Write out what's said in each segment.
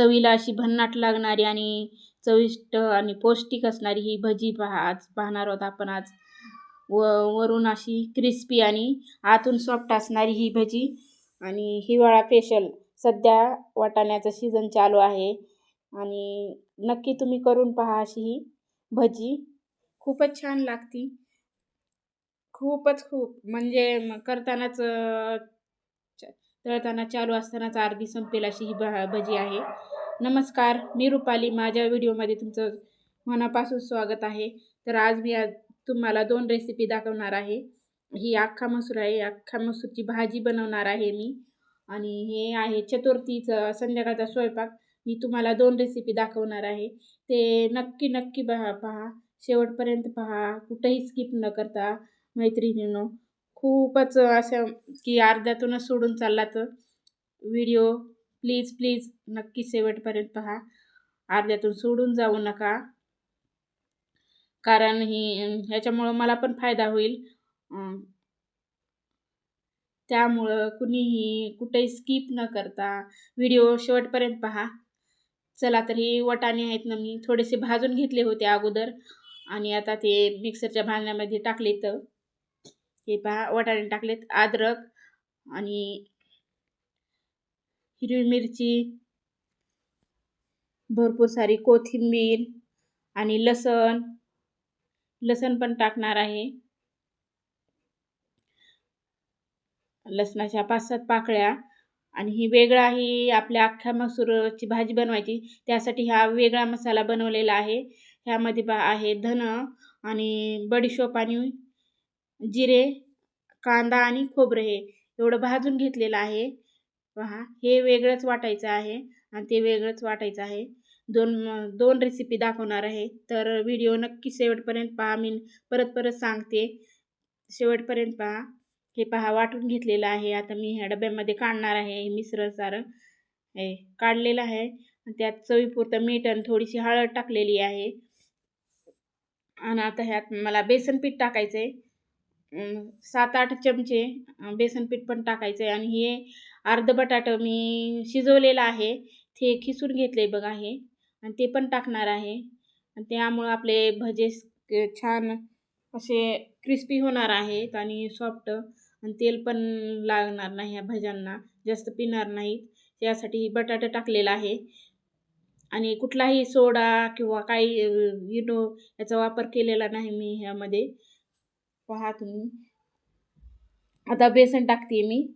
चवीला अशी भन्नाट लागणारी आणि चविष्ट आणि पौष्टिक असणारी ही भजी पहा आज पाहणार आहोत आपण आज. व वरून अशी क्रिस्पी आणि आतून सॉफ्ट असणारी ही भजी. आणि हिवाळा स्पेशल सध्या वाटाण्याचं सीझन चालू आहे. आणि नक्की तुम्ही करून पहा अशी ही भजी. खूपच छान लागती. खूपच खूप. म्हणजे करतानाच तळताना चालू असतानाच अर्धी संपेल अशी ही भ भजी आहे. नमस्कार मी रुपाली. माझ्या व्हिडिओमध्ये तुमचं मनापासून स्वागत आहे. तर आज मी आज तुम्हाला दोन रेसिपी दाखवणार आहे. ही अख्खा मसूर आहे. अख्खा मसूरची भाजी बनवणार आहे मी. आणि हे आहे चतुर्थीचं संध्याकाळचा स्वयंपाक. मी तुम्हाला दोन रेसिपी दाखवणार आहे. ते नक्की नक्की पहा पहा. शेवटपर्यंत पहा. कुठंही स्किप न करता मैत्रिणीनो. खूपच असं की अर्ध्यातूनच सोडून चालला तर व्हिडिओ प्लीज प्लीज नक्की शेवटपर्यंत पहा. अर्ध्यातून सोडून जाऊ नका. कारण ही ह्याच्यामुळं मला पण फायदा होईल. त्यामुळं कुणीही कुठेही स्किप न करता व्हिडिओ शेवटपर्यंत पहा. चला तर हे वटाणे आहेत ना मी थोडेसे भाजून घेतले होते अगोदर. आणि आता ते मिक्सरच्या भांड्यामध्ये टाकले तर. हे पहा वाटाणे टाकलेत अद्रक आणि हिरवी मिरची भरपूर सारी कोथिंबीर आणि लसण. लसण पण टाकणार आहे. लसणाच्या पाच सात पाकळ्या आणि ही वेगळा ही आपल्या अख्ख्या मसूरची भाजी बनवायची. त्यासाठी हा वेगळा मसाला बनवलेला आहे. ह्यामध्ये बा आहे धन आणि बडीशोप आणि जिरे कांदा आणि खोबरं हे एवढं भाजून घेतलेलं आहे. पहा हे वेगळंच वाटायचं आहे आणि ते वेगळंच वाटायचं आहे. दोन दोन रेसिपी दाखवणार आहे. तर व्हिडिओ नक्की शेवटपर्यंत पहा मी परत परत सांगते. शेवटपर्यंत पहा. हे पहा वाटून घेतलेलं आहे. आता मी ह्या डब्यामध्ये काढणार आहे हे सारं. हे काढलेलं आहे. त्यात चवीपुरतं मीठ आणि थोडीशी हळद टाकलेली आहे. आणि आता ह्यात मला बेसन पीठ टाकायचं आहे सात आठ चमचे बेसन पीठ पण टाकायचं आहे आणि हे अर्ध बटाटं मी शिजवलेलं आहे. ते खिसून घेतलं आहे बघा हे आणि ते पण टाकणार आहे. आणि त्यामुळं आपले भजे छान असे क्रिस्पी होणार आहेत आणि सॉफ्ट. आणि तेल पण लागणार नाही ह्या भज्यांना. जास्त पिणार नाहीत. त्यासाठी बटाटा टाकलेला आहे. आणि कुठलाही सोडा किंवा काही इनो याचा वापर केलेला नाही मी ह्यामध्ये. पहा तुम्ही. आता बेसन टाकते मी.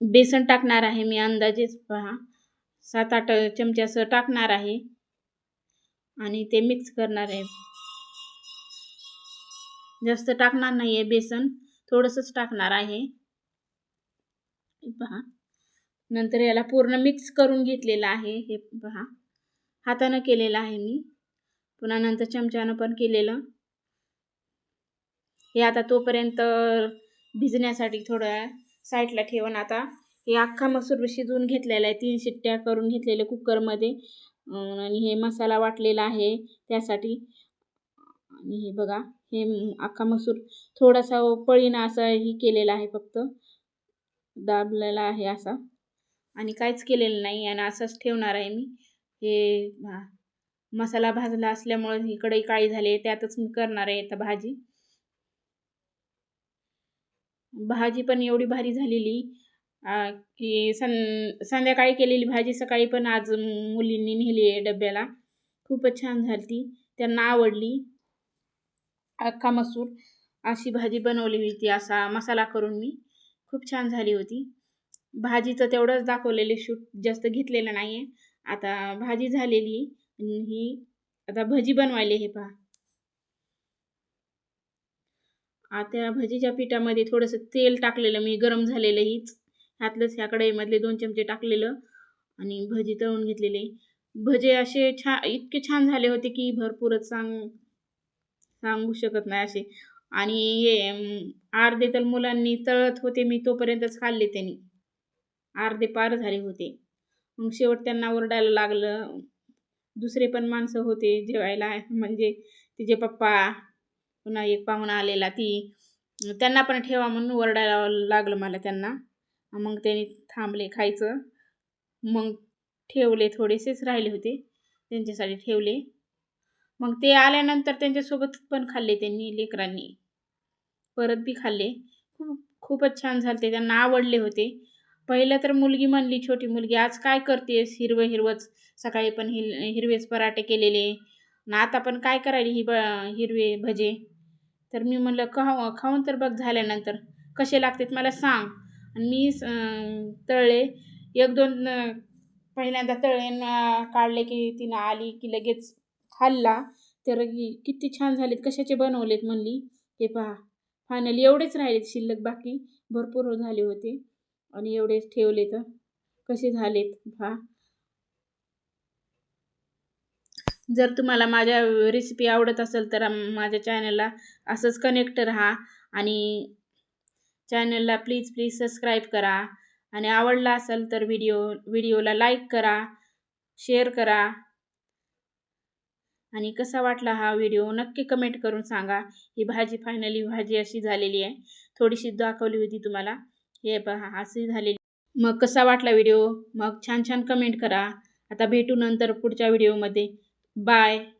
बेसन टाकणार आहे मी अंदाजेच पहा. सात आठ चमचे असं टाकणार आहे. आणि ते मिक्स करणार आहे. जास्त टाकणार नाही आहे बेसन थोडंसंच टाकणार आहे. पहा. नंतर याला पूर्ण मिक्स करून घेतलेलं आहे. हे पहा. हातानं केलेलं आहे मी. पुन्हा नंतर चमच्यानं पण केलेलं. हे आता तोपर्यंत भिजण्यासाठी थोडं साईडला ठेवून आता. हे अख्खा मसूर शिजवून घेतलेला आहे. तीन शिट्ट्या करून घेतलेले कुकरमध्ये. आणि हे मसाला वाटलेला आहे त्यासाठी. आणि हे बघा हे अख्खा मसूर थोडासा पळीनं असा ही केलेला आहे फक्त. दाबलेला आहे असा. आणि काहीच केलेलं नाही आणि असंच ठेवणार आहे मी. हे मसाला भाजला असल्यामुळे ही कढई काळी झाली आहे त्यातच मी करणार आहे आता भाजी. भाजी पण एवढी भारी झालेली. की सं संध्याकाळी केलेली भाजी सकाळी पण आज मुलींनी नेली आहे डब्याला. खूपच छान झाली ती त्यांना आवडली. अख्खा मसूर अशी भाजी बनवली होती असा मसाला करून मी. खूप छान झाली होती. भाजीचं तेवढंच दाखवलेले शूट जास्त घेतलेलं नाही आहे आता भाजी झालेली ही आता भजी बनवायली हे पहा. आता भजीच्या पिठामध्ये थोडंसं तेल टाकलेलं मी गरम झालेलं हीच. ह्यातलंच ह्या कढईमधले दोन चमचे टाकलेलं आणि भजी तळून घेतलेले. भजे असे छा इतके छान झाले होते की भरपूरच सांग सांगू शकत नाही असे. आणि हे अर्धे तर मुलांनी तळत होते मी तोपर्यंतच खाल्ले त्यांनी. अर्धे पार झाले होते. मग शेवट त्यांना ओरडायला लागलं. दुसरे पण माणसं होते जेवायला म्हणजे तिचे पप्पा पुन्हा एक पाहुणा आलेला ती. त्यांना पण ठेवा म्हणून ओरडायला लागलं मला त्यांना. मग त्यांनी थांबले खायचं. मग ठेवले थोडेसेच राहिले होते. त्यांच्यासाठी ठेवले. मग ते आल्यानंतर त्यांच्यासोबत पण खाल्ले त्यांनी लेकरांनी. परत बी खाल्ले. खूप खूपच छान झाले त्यांना आवडले होते. पहिलं तर मुलगी म्हणली छोटी मुलगी आज काय करतेस? हिरवं हिरवंच. सकाळी पण हिर हिरवेच पराठे केलेले. आता पण काय करायला ही ब हिरवे भजे? तर मी म्हणलं खाऊ खाऊन तर बघ झाल्यानंतर. कसे लागतात मला सांग. आणि मी तळले. एक दोन पहिल्यांदा तळे काढले की तिनं आली की लगेच खाल्ला. तर किती छान झालेत कशाचे बनवलेत म्हणली. हे पहा फायनली एवढेच राहिलेत शिल्लक बाकी. भरपूर झाले होते. आणि एवढेच ठेवले तर कसे झालेत पहा. जर तुम्हाला माझ्या रेसिपी आवडत असेल तर माझ्या चॅनलला असंच कनेक्ट राहा आणि चॅनलला प्लीज प्लीज सबस्क्राईब करा. आणि आवडला असेल तर व्हिडिओ व्हिडिओला लाईक करा शेअर करा. आणि कसा वाटला हा व्हिडिओ नक्की कमेंट करून सांगा. ही भाजी फायनली भाजी अशी झालेली आहे. थोडीशी दाखवली होती तुम्हाला. हे पहा अशी झालेली. मग कसा वाटला व्हिडिओ मग छान छान कमेंट करा. आता भेटू नंतर पुढच्या व्हिडिओमध्ये Bye.